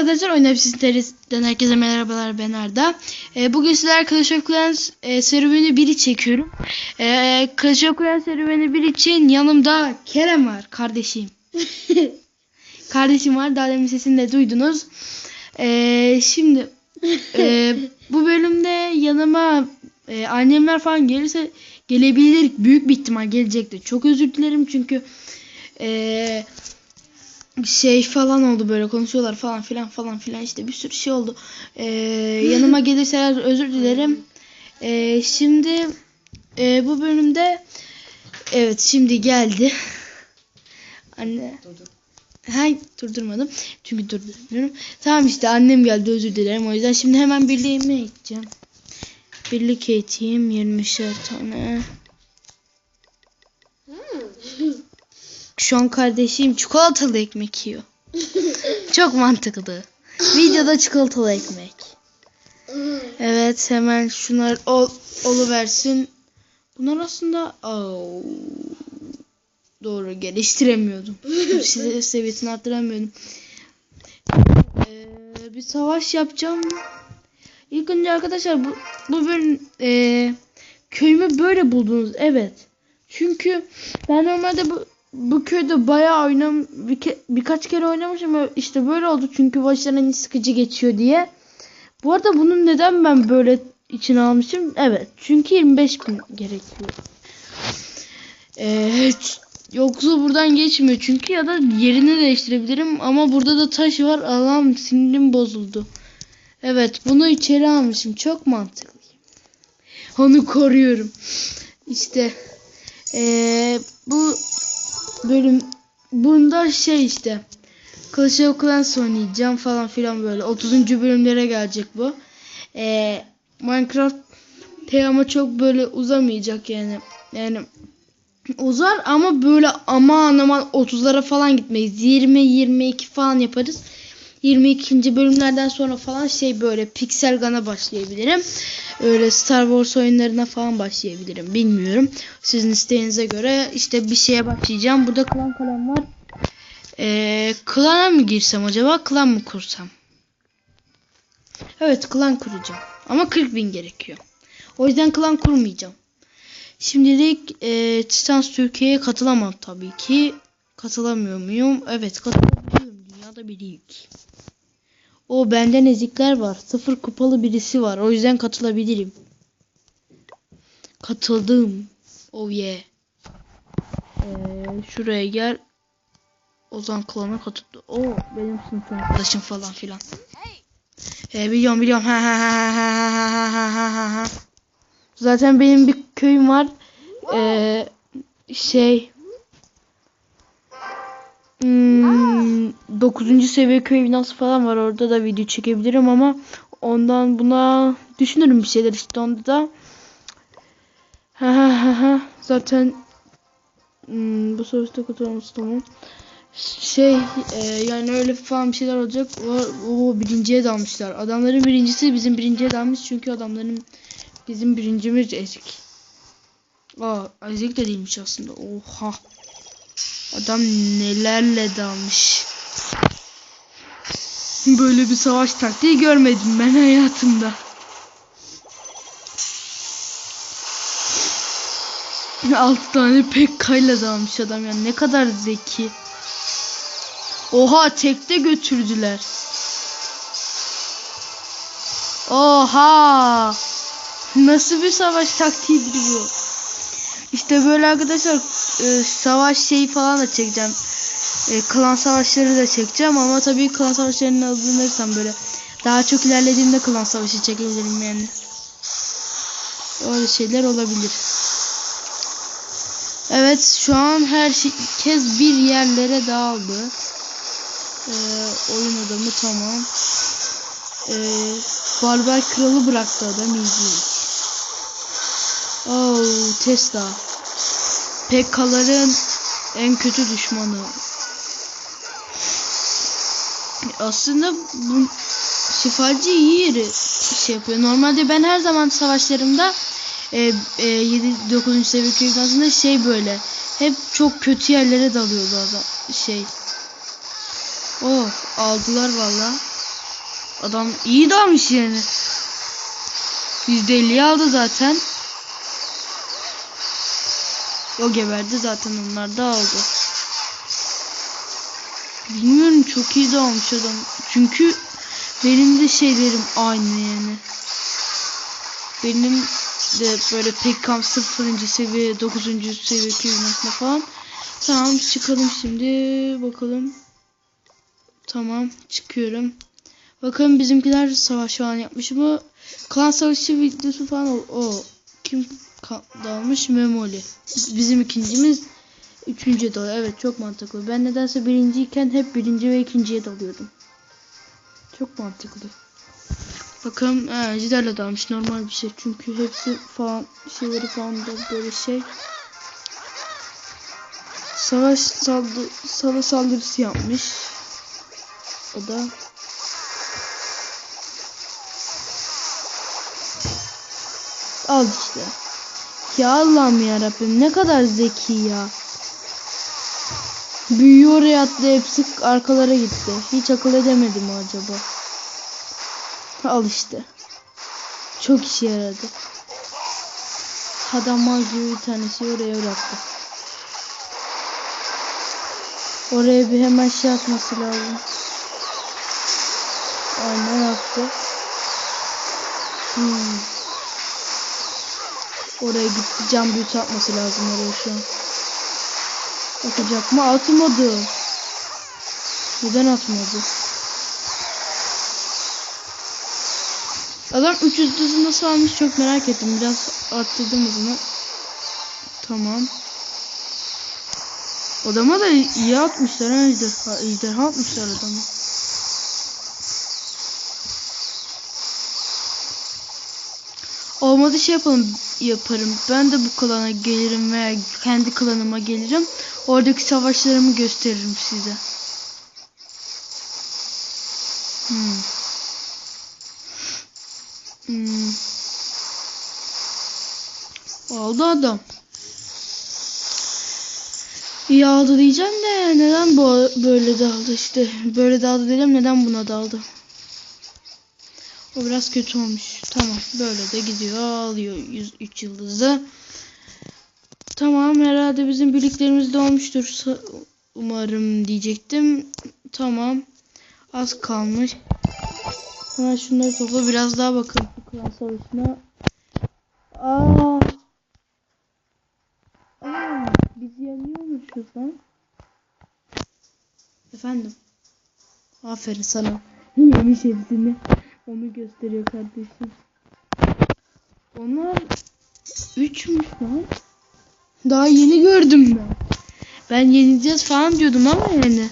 arkadaşlar Oyun Hepsi Teristen herkese merhabalar ben Arda. Ee, bugün sizler Clash of Clans e, serüveni 1'i çekiyorum. Ee, Clash of Clans serüveni 1 için yanımda Kerem var kardeşim. kardeşim var daha demin sesini de duydunuz. Ee, şimdi e, bu bölümde yanıma e, annemler falan gelirse gelebilir büyük bir ihtimal gelecektir. Çok özür dilerim çünkü eee şey falan oldu böyle konuşuyorlar falan filan falan filan işte bir sürü şey oldu. Ee, yanıma gelirseler özür dilerim. Ee, şimdi e, bu bölümde evet şimdi geldi. Anne. Ha, durdurmadım. Çünkü durduramıyorum. Tamam işte annem geldi özür dilerim. O yüzden şimdi hemen birliğime gideceğim. Birlik eğiteyim 20'şer tane. Şu an kardeşim çikolatalı ekmek yiyor. Çok mantıklı. Videoda çikolatalı ekmek. Evet hemen şunlar ol, oluversin. Bunlar aslında Oo. doğru geliştiremiyordum. Size seviyesini arttıramıyordum. Ee, bir savaş yapacağım. İlk önce arkadaşlar bu, bu bölüm ee, köyümü böyle buldunuz. Evet. Çünkü ben normalde bu bu köyde bayağı oynam bir ke- birkaç kere oynamışım işte böyle oldu çünkü başlarına hani sıkıcı geçiyor diye. Bu arada bunun neden ben böyle içine almışım? Evet çünkü 25 bin gerekiyor. Ee, yoksa buradan geçmiyor çünkü ya da yerini değiştirebilirim ama burada da taş var. Allah'ım sinirim bozuldu. Evet bunu içeri almışım çok mantıklı. Onu koruyorum. İşte ee, bu bölüm bunda şey işte Clash of Clans oynayacağım falan filan böyle 30. bölümlere gelecek bu. Ee, Minecraft ama çok böyle uzamayacak yani. Yani uzar ama böyle aman aman 30'lara falan gitmeyiz. 20 22 falan yaparız. 22. bölümlerden sonra falan şey böyle Pixel Gun'a başlayabilirim. Öyle Star Wars oyunlarına falan başlayabilirim. Bilmiyorum. Sizin isteğinize göre işte bir şeye başlayacağım. Burada klan kalem var. Ee, klana mı girsem acaba? Klan mı kursam? Evet klan kuracağım. Ama 40 bin gerekiyor. O yüzden klan kurmayacağım. Şimdilik e, Titans Türkiye'ye katılamam tabii ki. Katılamıyor muyum? Evet katılabiliyorum. Dünyada bir ilk. O benden ezikler var. Sıfır kupalı birisi var. O yüzden katılabilirim. Katıldım. Oh yeah. Ee, şuraya gel. Ozan klana katıldı. O benim sınıf arkadaşım falan filan. Ee, biliyorum biliyorum. Ha, ha, ha, ha, ha, ha, ha, ha, ha. Zaten benim bir köyüm var. Ee, şey Hmm, 9. seviye köy binası falan var. Orada da video çekebilirim ama ondan buna düşünürüm bir şeyler işte onda da. Zaten hmm, bu savaşta kurtulmamız tamam. Şey e, yani öyle falan bir şeyler olacak. O, o birinciye dalmışlar. Adamların birincisi bizim birinciye dalmış çünkü adamların bizim birincimiz ezik. Aa ezik de değilmiş aslında. Oha. Adam nelerle dalmış. Böyle bir savaş taktiği görmedim ben hayatımda. Altı tane pekkayla dalmış adam ya ne kadar zeki. Oha tekte götürdüler. Oha. Nasıl bir savaş taktiğidir bu? İşte böyle arkadaşlar e, savaş şeyi falan da çekeceğim. E, klan savaşları da çekeceğim ama tabii klan savaşlarını hazırlanırsam böyle daha çok ilerlediğimde klan savaşı çekebilirim yani. Öyle şeyler olabilir. Evet şu an herkes bir yerlere dağıldı. E, oyun adamı tamam. E, Barbar kralı bıraktı adam ilginç. Oh Tesla. PK'ların en kötü düşmanı. Aslında bu şifacı iyi yeri şey yapıyor. Normalde ben her zaman savaşlarımda e, e, 7 9. seviye aslında şey böyle hep çok kötü yerlere dalıyordu adam şey. Oh aldılar valla. Adam iyi dalmış yani. %50'yi aldı zaten. O geberdi zaten onlar da aldı. Bilmiyorum çok iyi dalmış adam. Çünkü benim de şeylerim aynı yani. Benim de böyle pek kam 0. seviye 9. seviye kıymetine falan. Tamam çıkalım şimdi bakalım. Tamam çıkıyorum. Bakın bizimkiler savaş falan yapmış mı? Klan savaşı videosu falan o. o. Kim dalmış? Memoli. Bizim ikincimiz üçüncüye dalıyor. Evet çok mantıklı. Ben nedense birinciyken hep birinci ve ikinciye dalıyordum. Çok mantıklı. Bakalım he, dalmış normal bir şey. Çünkü hepsi falan şeyleri falan da böyle şey. Savaş saldı savaş saldırısı yapmış. O da Al işte. Ya Allah'ım ya Rabbim ne kadar zeki ya. Büyüğü oraya attı hepsi arkalara gitti. Hiç akıl edemedim acaba? Al işte. Çok işe yaradı. Adam gibi bir tanesi oraya bıraktı. Oraya bir hemen şey atması lazım. Aynen attı. Hmm. Oraya gitti. Cam büyütü atması lazım oraya şu an. Atacak mı? Atmadı. Neden atmadı? Adam 300 düzü nasıl almış çok merak ettim. Biraz arttırdım hızını. Tamam. Adama da iyi atmışlar ha ejderha, ejderha atmışlar adama. Olmadı şey yapalım yaparım. Ben de bu klana gelirim veya kendi klanıma gelirim. Oradaki savaşlarımı gösteririm size. Hmm. Hmm. Aldı adam. İyi aldı diyeceğim de neden bu böyle daldı işte. Böyle daldı dedim neden buna daldı. O biraz kötü olmuş. Tamam böyle de gidiyor alıyor 103 yıldızı. Tamam herhalde bizim birliklerimiz de olmuştur. Sa- Umarım diyecektim. Tamam. Az kalmış. Hemen şunları topla biraz daha bakalım bu klan savaşına. Aa. Aa, biz yanıyormuşuz lan. Efendim. Aferin sana. Yemiş hepsini. Onu gösteriyor kardeşim. Onlar üçmüş lan. Daha yeni gördüm ben. Ben yenileceğiz falan diyordum ama yani.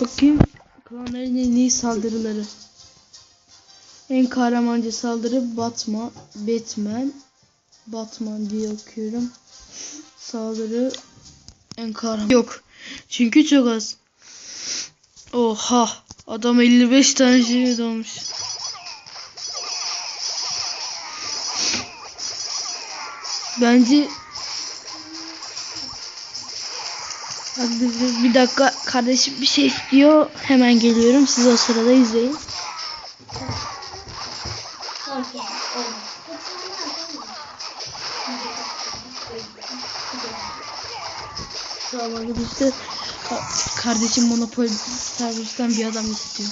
Bakayım klanların en iyi saldırıları. En kahramanca saldırı Batman, Batman, Batman diye okuyorum. Saldırı en kahraman. Yok. Çünkü çok az. Oha. Adam 55 tane şey dolmuş. Bence Arkadaşlar bir dakika kardeşim bir şey istiyor. Hemen geliyorum. Siz o sırada izleyin. Tamam arkadaşlar. Ka- Kardeşim Monopoly servisten bir adam istiyor.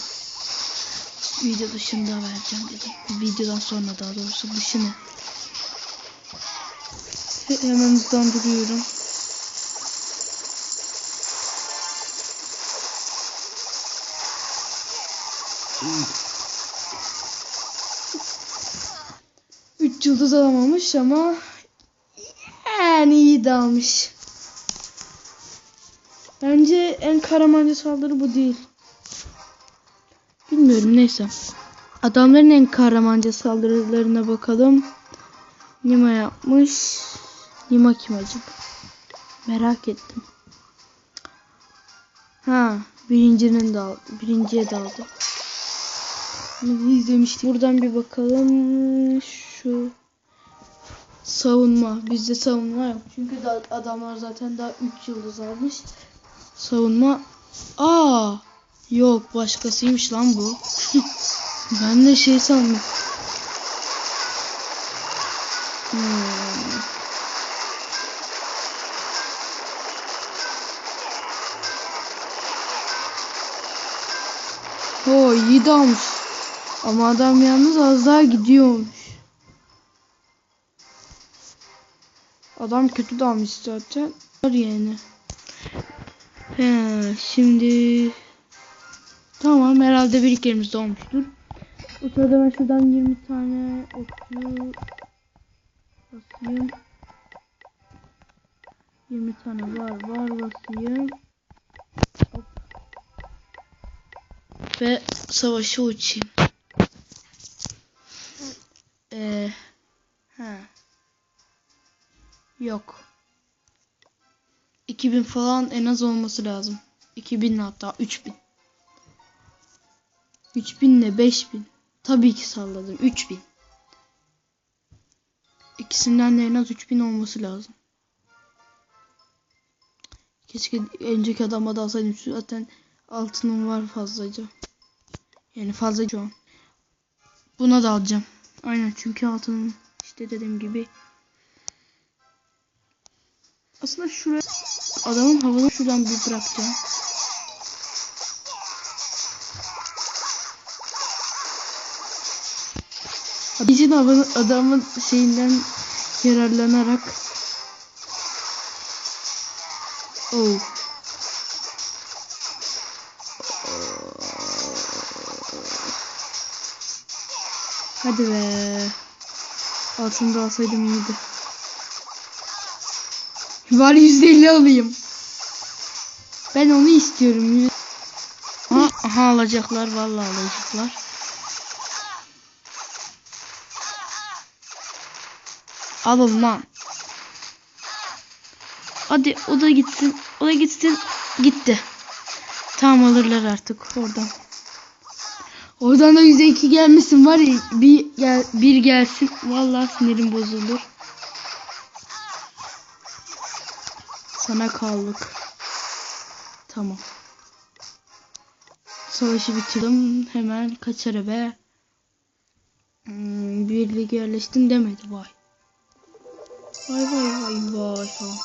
Video dışında vereceğim dedim. Videodan sonra daha doğrusu dışını. He- Hemen hızlandırıyorum. Üç yıldız alamamış ama yani iyi dalmış. Bence en kahramanca saldırı bu değil. Bilmiyorum neyse. Adamların en kahramanca saldırılarına bakalım. Nima yapmış. Nima kim acaba? Merak ettim. Ha, birincinin dal, birinciye daldı. Bunu izlemiştik. Buradan bir bakalım. Şu savunma. Bizde savunma yok. Çünkü da adamlar zaten daha 3 yıldız almış. Savunma. Aa! Yok başkasıymış lan bu. ben de şey sandım. Hmm. Almış. Ama adam yalnız az daha gidiyormuş. Adam kötü dalmış zaten. Yani. He, şimdi tamam herhalde bir iki elimizde olmuştur. O sırada ben şuradan 20 tane okçu basayım. 20 tane var var basayım. Hop. Ve savaşa uçayım. Ee, ha. Yok. 2000 falan en az olması lazım. 2000 hatta 3000. 3000 ile 5000. Tabii ki salladım. 3000. İkisinden de en az 3000 olması lazım. Keşke önceki adama da alsaydım. Zaten altınım var fazlaca. Yani fazla şu. Buna da alacağım. Aynen çünkü altınım işte dediğim gibi. Aslında şuraya adamın havanı şuradan bir bırakacağım. Bizim havanı adamın şeyinden yararlanarak Oh. Hadi be. Altında alsaydım iyiydi. Bari %50 alayım. Ben onu istiyorum. Aha, aha alacaklar. Vallahi alacaklar. Alın lan. Hadi o da gitsin. O da gitsin. Gitti. Tamam alırlar artık oradan. Oradan da %2 gelmesin var ya bir gel bir gelsin. Vallahi sinirim bozulur. Sana kaldık. Tamam. Savaşı bitirdim. Hemen kaçar eve. Hmm, birlik yerleştin demedi vay. Vay vay vay vay falan.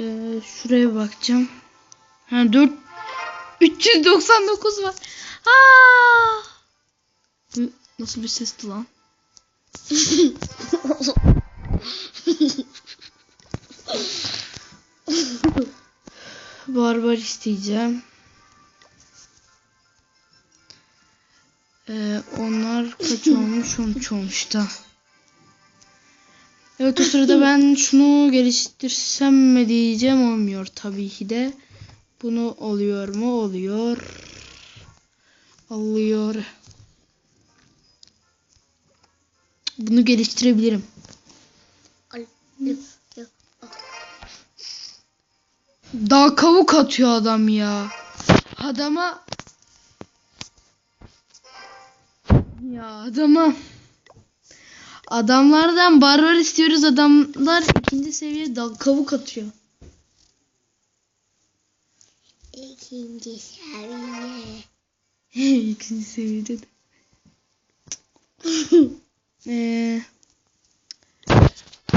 Ee, şuraya bakacağım. Ha 4 399 var. Aa! Nasıl bir sesti lan? Barbar isteyeceğim. Ee, onlar kaç olmuş? 13 olmuş da. Evet o sırada ben şunu geliştirsem mi diyeceğim olmuyor tabii ki de. Bunu oluyor mu? Oluyor. Oluyor. Bunu geliştirebilirim. Daha kavuk atıyor adam ya. Adama ya adama adamlardan barbar istiyoruz adamlar ikinci seviye dal kavuk atıyor. İkinci seviye. ikinci seviyede de. Eee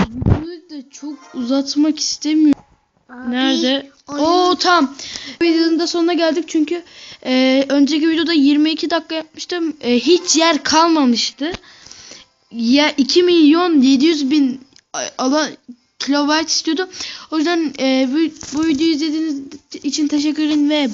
videoyu da çok uzatmak istemiyorum. Nerede? Oo tam. Videonun da sonuna geldik çünkü e, önceki videoda 22 dakika yapmıştım. E, hiç yer kalmamıştı. Ya 2 milyon 700 bin alan kilobayt istiyordu. O yüzden e, bu, bu videoyu izlediğiniz için teşekkür ederim ve